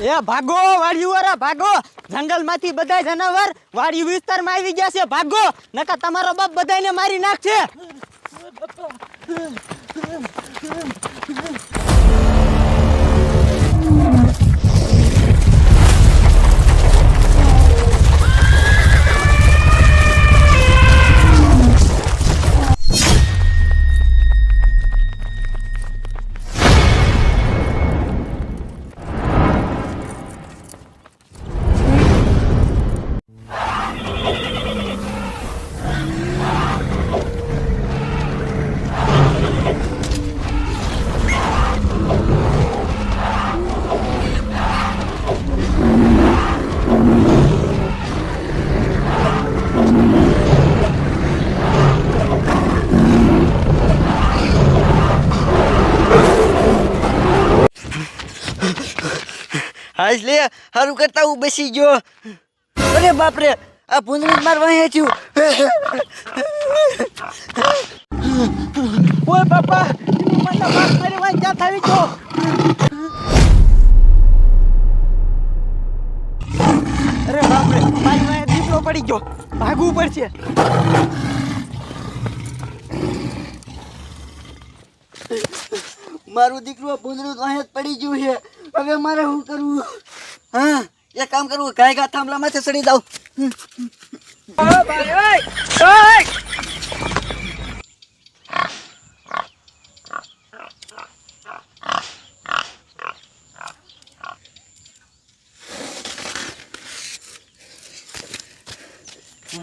એ ભાગો વાડિયું અરે ભાગો. જંગલમાંથી બધા જનાવર વાડિયું વિસ્તારમાં આવી ગયા છે, ભાગો. નકા તમારો બાપ બધાને મારી નાખશે. હાશ લે, હારું કરતા હું બેસી ગયો. અરે બાપરે, આ ભૂંદડી માર વાહે છું. ઓય બાપા મને બાપ મારી વાય ક્યાં થાવી ગયો. અરે બાપરે, મારી વાય દીપડો પડી ગયો. ભાગવું પડશે. મારું દીકરું આ ભૂંદડું વાહે જ પડી ગયું છે. હવે મારે શું કરવું? હા એક કામ કરું ગાય ગા થાંભલા માથે ચડી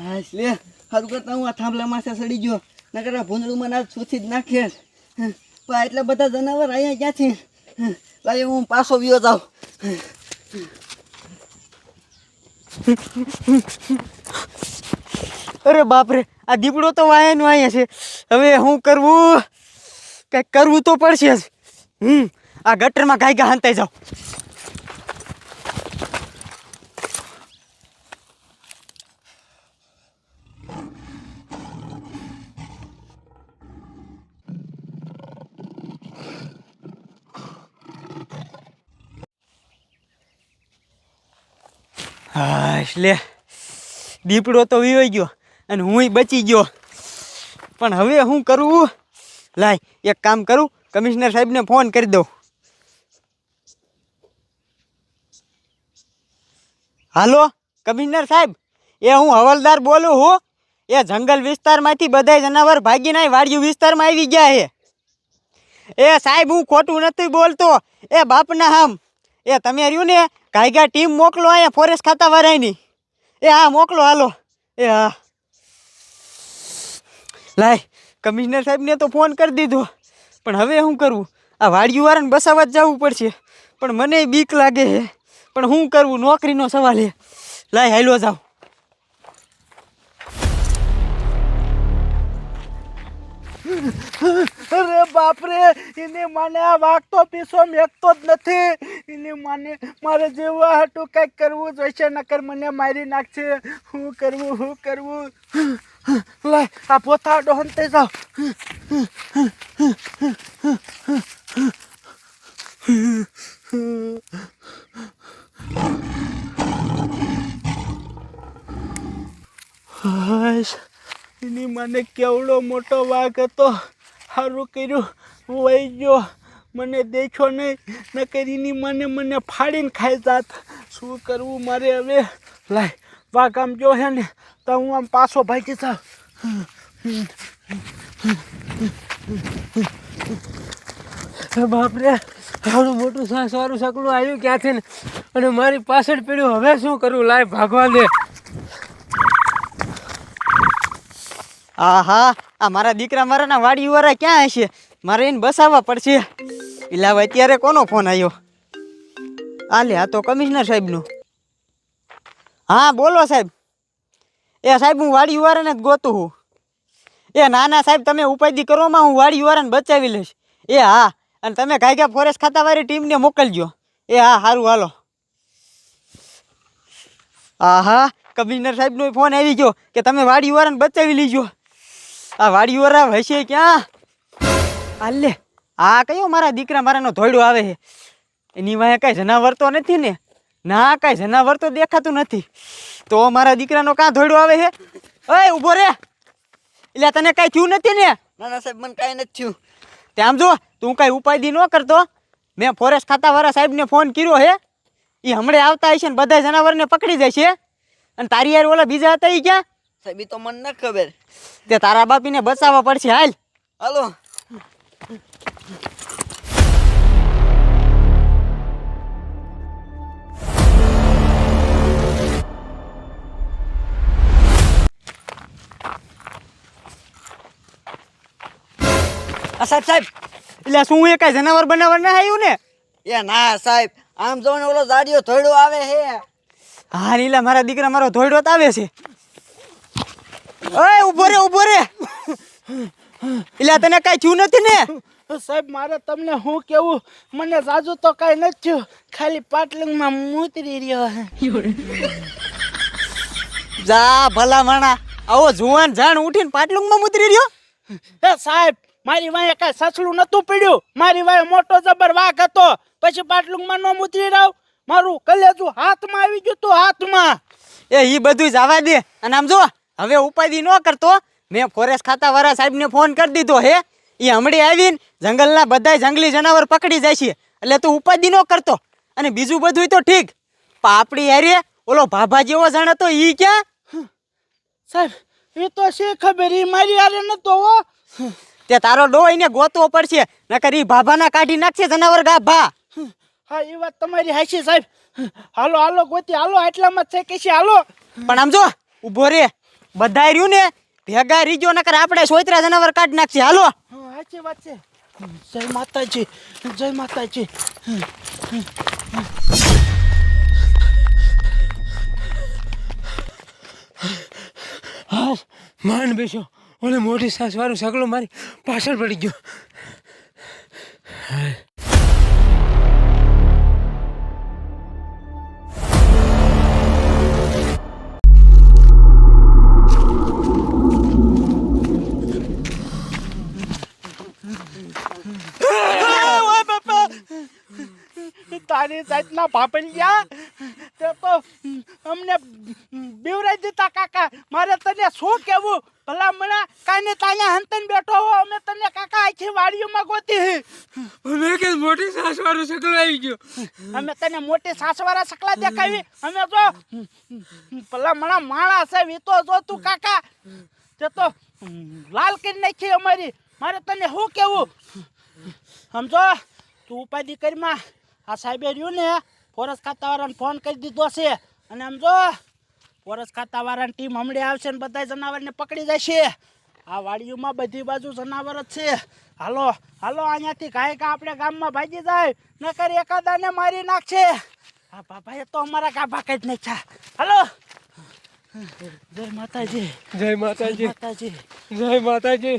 હાશ લે હારું કરતા હું આ થાંભલા માથે સડી ગયો. નકર ભૂંદડું મને સુથી છૂથી જ નાખે. પણ એટલા બધા જનાવર અહીંયા ક્યાંથી? લાગે હું પાછો વ્યો જાઉં. અરે બાપરે, આ દીપડો તો વાયાનું અહીંયા છે. હવે શું કરવું? કંઈક કરવું તો પડશે જ. હમ, આ ગટરમાં ગાય ગા હંતાઈ જાઓ. હાશ એટલે દીપડો તો વિવાઈ ગયો અને હુંય બચી ગયો. પણ હવે શું કરવું લાય, એક કામ કરું. કમિશનર સાહેબને ફોન કરી દઉં. હાલો, કમિશનર સાહેબ, એ હું હવલદાર બોલું હું? એ જંગલ વિસ્તારમાંથી બધા જનાવર ભાગીને નાય વાડિયું વિસ્તારમાં આવી ગયા છે. એ સાહેબ, હું ખોટું નથી બોલતો. એ બાપના હામ. એ, તમે રહ્યું ને, ગાયગા ટીમ મોકલો અહીંયા ફોરેસ્ટ ખાતા વાળાની એ, હા, મોકલો, હાલો. એ, હા. લાય કમિશનર સાહેબને તો ફોન કરી દીધો. પણ હવે શું કરવું? આ વાડિયું વાળાને બસાવવા જ જવું પડશે. પણ મને બીક લાગે છે. પણ શું કરવું? નોકરીનો સવાલ છે. લાય, હાલો જાવ અરે બાપરે, એને માને આ વાગતો પીસો મેકતો જ નથી. એને માને, મારે જેવું હતું કંઈક કરવું જોઈશે નકર મને મારી નાખશે હું કરવું હું કરવું. લાય, આ પોતા ડોહનતે હાશ, એની મને કેવડો મોટો વાઘ હતો. સારું કર્યું, વહી ગયો. મને દેખ્યો નહીં. નકર એની મને મને ફાડીને ખાઈ જાત. શું કરવું મારે હવે? લાય વાઘ આમ જો હે ને, તો હું આમ પાછો ભાગી જાઉં. બાપરે આવડું મોટું સાસ વાળું સકલું આવ્યું ક્યાંથી ને? અને મારી પાછળ પડ્યું. હવે શું કરવું લાય, ભાગવા દે. આહા, આ મારા દીકરા મારાના વાડી વાળા ક્યાં હશે? મારે એને બસાવવા પડશે. એટલે હવે અત્યારે કોનો ફોન આવ્યો આ લે આ તો કમિશનર સાહેબનું. હા, બોલો સાહેબ. એ સાહેબ, હું વાડી યુવારાને જ ગોતું હું. એ ના ના સાહેબ, તમે ઉપાધિ કરવામાં હું વાડી યુવારાને બચાવી લઈશ. એ હા, અને તમે ગાયગા ફોરેસ્ટ ખાતાવાળી ટીમને મોકલજો. એ હા સારું હાલો. હા કમિશનર સાહેબનો ફોન આવી ગયો કે તમે વાડી યુવારાને બચાવી લીજો. આ વાડી વાળા હશે ક્યાં? આલે. આ કયો મારા દીકરા મારાનો ધોયડો આવે છે? એની વાંહે કાંઈ જનાવર તો નથી ને? ના કાંઈ જનાવર તો દેખાતું નથી. તો મારા દીકરાનો કાં ધોયડો આવે છે? ઓય ઊભો રે. એટલે તને કાંઈ થયું નથી ને? ના ના સાહેબ મને કાંઈ નથી થયું. તે આમ જો તું કાંઈ ઉપાધિ ન કરતો. મેં ફોરેસ્ટ ખાતાવાળા સાહેબને ફોન કર્યો હે એ હમણાં આવતા હશે ને બધા જનાવરને પકડી જાય છે. અને તારી યાર ઓલા બીજા હતા એ ક્યાં? સાહેબ એ તો મને ન ખબર. તે તારા બાપીને બચાવવા પડશે હાલ. હાલો. સાહેબ સાહેબ એટલે શું એ કાંઈ જનાવર બનાવર ના આવ્યું ને? એ ના સાહેબ આમ જો ને ઓલો જાડિયો ધોયડો આવે હે. હા નીલા મારા દીકરા મારો ધોઈડો તો આવે છે. ઓય ઊભો રે ઊભો રે. એટલે તને કાંઈ થયું નથી ને? સાહેબ મારે તમને હું કેવું? મને જાજુ તો કાંઈ નથી થયું. ખાલી પાટલુંગમાં મૂતરી રહ્યો જા ભલા માણા. આવો જુવાન જાણ ઉઠીને પાટલુંગમાં મૂતરી રહ્યો. એ સાહેબ મારી વાંહે કાંઈ સસલું નતું પડ્યું. મારી વાંહે મોટો જબર વાઘ હતો. પછી પાટલુંગમાં નો મૂતરી રહ્યો મારું કલેજું હાથમાં આવી ગયું તું હાથમાં. એ ઈ બધું જવા દે. અને આમ જો હવે ઉપાધિ ન કરતો. મેં ફોરેસ્ટ ખાતા ખાતાવાળા સાહેબને ફોન કરી દીધો હે. એ હમણાં આવીને જંગલના બધાય જંગલી જનાવર પકડી જાય છે એટલે તું ઉપાધિ ન કરતો. અને બીજું બધું તો ઠીક. પણ આપણી હારે ઓલો ભાભા જેવો જણ હતો ઈ ક્યાં? સાહેબ એ તો છે ખબર એ મારી હારે નતો હો. તે તારો ડોઈને ગોતવો પડશે. નકર ઈ ભાભાના કાઢી નાખશે જનાવર ગાભા. હા એ વાત તમારી હાચી સાહેબ. હાલો હાલો ગોતી હાલો આટલામાં જ છે કે છે હાલો. પણ આમ જો ઊભો રે. બધાય રહ્યું ને ભેગા રીજો નકર આપણે સોયત્રા જનાવર કાઢી નાખશે. હાલો. હા સાચી વાત છે. જય માતાજી જય માતાજી. હા માન બેસો. ઓલે મોટી સાસ વાળું સગલું મારી પાછળ પડી ગયો. તારી જાતના ભાપલિયા તે તો અમને બીવરાઈ દીધા કાકા. મારે તને શું કેવું ભલા મને કાંઈ તાયા હંતન બેઠો હો અમે તને કાકા આખી વાડીઓમાં ગોતી હે. અમે કે મોટી સાસ વાળું સગલું આવી ગયો. અમે તને મોટી સાસવાળા સકલા દેખાવી. અમે તો ભલા મણા માણા છે વી તો જો તું કાકા. તે તો લાલ કરી નાખી અમારી. મારે તને શું કેવું? સમજો તું ઉપાધિ કરીમાં આ સાહેબે રહ્યું ને ફોરેસ્ટ ખાતાવાળાને ફોન કરી દીધો છે. અને સમજો ફોરેસ્ટ ખાતાવાળાની ટીમ હમણાં આવશે ને બધા જનાવરને પકડી જશે. આ વાડીઓમાં બધી બાજુ જનાવર જ છે. હાલો હાલો અહીંયાથી કાંઈ કા આપણે ગામમાં ભાગી જાય. નકર એકાદાને મારી નાખશે. આ એ તો અમારા ગાભા કઈ જ નાખ્યા. હાલો. જય માતાજી. જય માતાજી. માતાજી. જય માતાજી.